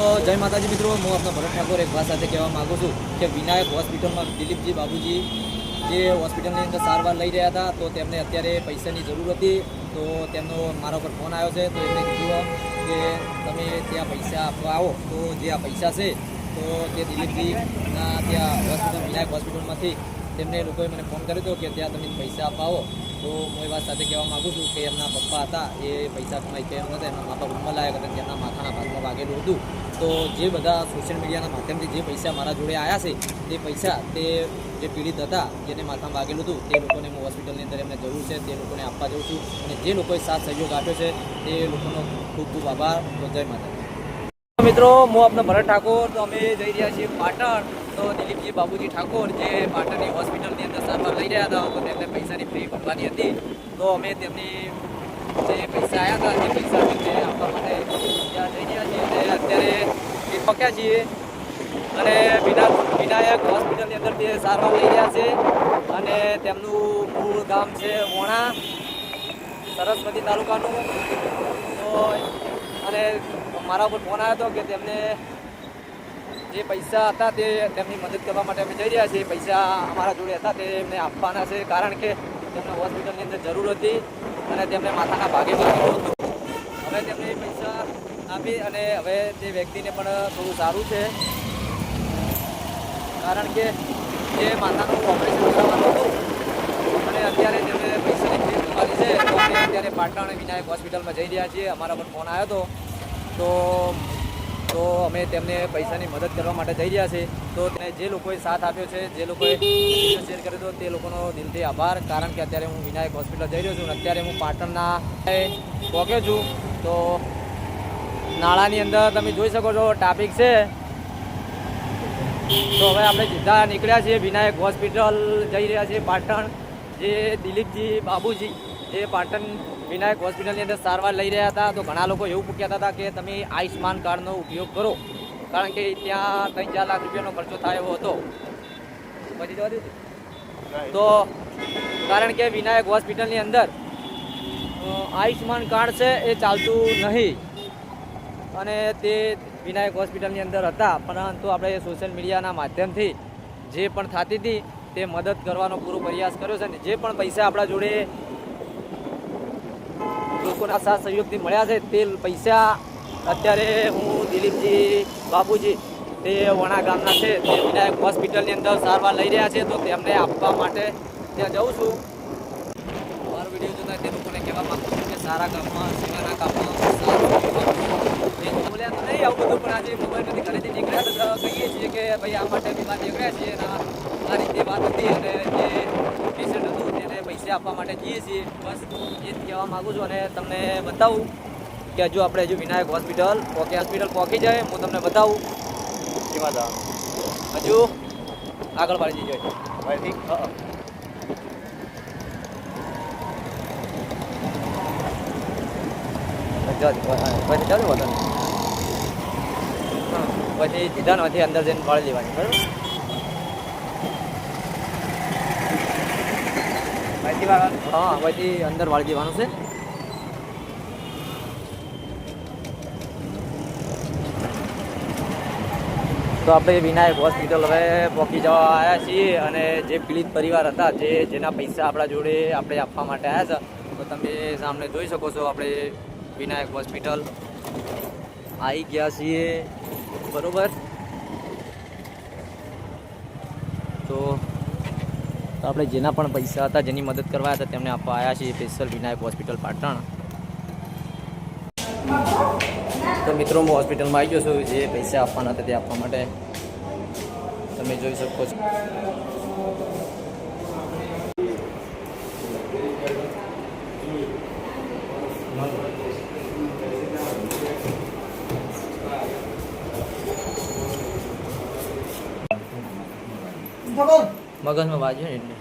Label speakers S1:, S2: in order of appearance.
S1: જય માતાજી મિત્રો, હું આપણા ભરત ઠાકોર એક વાત સાથે કહેવા માગું છું કે વિનાયક હોસ્પિટલમાં દિલીપજી બાબુજી જે હોસ્પિટલની અંદર સારવાર લઈ રહ્યા હતા, તો તેમને અત્યારે પૈસાની જરૂર હતી. તો તેમનો, મારા પર ફોન આવ્યો છે, તો એમને કીધું કે તમે ત્યાં પૈસા આપવા આવો. તો જે આ પૈસા છે, તો તે દિલીપજીના ત્યાં હોસ્પિટલ, વિનાયક હોસ્પિટલમાંથી તેમને લોકોએ મને ફોન કર્યો હતો કે ત્યાં તમે પૈસા આપવા આવો. તો હું એ વાત સાથે કહેવા માગું છું કે એમના પપ્પા હતા, એ પૈસા કમાઈ કે એમ હતા એમના માતા રૂમમાં લાયક હતા તેમના માથાના ભાગમાં વાગેલું હતું. તો જે બધા સોશિયલ મીડિયાના માધ્યમથી જે પૈસા મારા જોડે આવ્યા છે, તે પૈસા તે જે પીડિત હતા, જેને માથામાં વાગેલું હતું, તે લોકોને હું હોસ્પિટલની અંદર એમને જરૂર છે, તે લોકોને આપવા જઉં છું. અને જે લોકોએ સાથ સહયોગ આપ્યો છે, તે લોકોનો ખૂબ ખૂબ આભાર. જય માતા મિત્રો, હું આપનો ભરત ઠાકોર. તો અમે જઈ રહ્યા છીએ પાટણ. તો દિલીપજી બાબુજી ઠાકોર જે પાટણની હોસ્પિટલની અંદર સારવાર લઈ રહ્યા હતા તો તેમને પૈસાની ફી ભરવાની હતી. તો અમે તેમની જે પૈસા આવ્યા હતા, તે પૈસા તેમને આપવા માટે ત્યાં લઈ રહ્યા છીએ. અને અત્યારે પક્યા છીએ. અને વિના વિનાયક હોસ્પિટલની અંદર તે સારવાર લઈ રહ્યા છે. અને તેમનું મૂળ ગામ છે વોણા, સરસ્વતી તાલુકાનું. તો અને મારા ઉપર ફોન આવ્યો હતો કે તેમને જે પૈસા હતા તે તેમની મદદ કરવા માટે અમે જઈ રહ્યા છીએ. પૈસા અમારા જોડે હતા, તે એમને આપવાના છે. કારણ કે તેમને હોસ્પિટલની અંદર જરૂર હતી અને તેમને માથાના ભાગે વાગેલું હતું. હવે તેમને પૈસા આપી અને હવે તે વ્યક્તિને પણ થોડું સારું છે. કારણ કે જે માથાનું ઓપરેશન કરાવવાનું હતું, અને અત્યારે તેમને પૈસાની ફીસ ચૂકવાની છે. તો અમે અત્યારે પાટણ વિનાયક હોસ્પિટલમાં જઈ રહ્યા છીએ. અમારા પર ફોન આવ્યો હતો. તો તો અમે તેમને પૈસાની મદદ કરવા માટે જઈ રહ્યા છીએ. તો તેને જે લોકોએ સાથ આપ્યો છે, જે લોકોએ શેર કર્યો તે લોકોનો દિલથી આભાર. કારણ કે અત્યારે હું વિનાયક હોસ્પિટલ જઈ રહ્યો છું અત્યારે હું પાટણના પહોંચ્યો છું. તો નાળાની અંદર તમે જોઈ શકો છો ટ્રાફિક છે. તો હવે આપણે સીધા નીકળ્યા છીએ, વિનાયક હોસ્પિટલ જઈ રહ્યા છીએ પાટણ. જે દિલીપજી બાબુજી, જે પાટણ વિનાયક હોસ્પિટલની અંદર સારવાર લઈ રહ્યા હતા. તો ઘણા લોકો એવું કહેતા હતા કે તમે આયુષ્માન કાર્ડનો ઉપયોગ કરો. કારણ કે ત્યાં ત્રણ ચાર લાખ રૂપિયાનો ખર્ચો થાય એવો હતો. તો કારણ કે વિનાયક હોસ્પિટલની અંદર આયુષ્યમાન કાર્ડ છે એ ચાલતું નહીં. અને તે વિનાયક હોસ્પિટલની અંદર હતા. પરંતુ આપણે સોશિયલ મીડિયાના માધ્યમથી જે પણ થતી હતી તે મદદ કરવાનો પૂરો પ્રયાસ કર્યો છે. અને જે પણ પૈસા આપણા જોડે લોકોના સાથ સહયોગથી મળ્યા છે. તે પૈસા, અત્યારે હું દિલીપજી બાપુજી, તે વણા ગામના છે. તે વિનાયક હોસ્પિટલની અંદર સારવાર લઈ રહ્યા છે, તો તેમને આપવા માટે ત્યાં જઉં છું. મારો વીડિયો જોતા તે લોકોને કહેવા માગું છું કે સારા કામમાં સેવાના કામમાં બોલ્યા નહીં આવું બધું, પણ આજે મોબાઈલમાંથી ઘરેથી નીકળ્યા તો કહીએ છીએ કે ભાઈ આ માટે બીમાર નીકળ્યા છીએ અને આ રીતે વાત હતી અને જે પેશન્ટ હતું પૈસા આપવા માટે જઈએ છીએ. બસ એ જ કહેવા માગું છું અને તમને બતાવું કે હજુ આપણે હજુ વિનાયક હોસ્પિટલ પોકે હોસ્પિટલ પહોંચી જાય હું તમને બતાવું. કેવા હતા હજુ આગળ પાડી જઈએ. ઠીક હા પછી ચાલુ પછી સીધા નથી અંદર જઈને પાડી લેવાની બરાબર? હા પછી અંદર વાળી દેવાનું છે તો આપણે વિનાયક હોસ્પિટલ હવે પહોંચી જવા આવ્યા છીએ અને જે પીડિત પરિવાર હતા, જે જેના પૈસા આપણા જોડે આપણે આપવા માટે આવ્યા છે તો તમે સામે જોઈ શકો છો આપણે વિનાયક હોસ્પિટલ. આવી ગયા છીએ, બરોબર? તો તો આપણે જેના પણ પૈસા હતા, જેની મદદ કરવા હતા, તેમને આપવા આવ્યા છીએ સ્પેશિયલ વિનાયક હોસ્પિટલ પાટણ. તો મિત્રો, હું હોસ્પિટલમાં આવી ગયો છું. જે પૈસા આપવાના હતા તે આપવા માટે તમે જોઈ શકો છો. મગજમાં વાગ્યું ને એટલે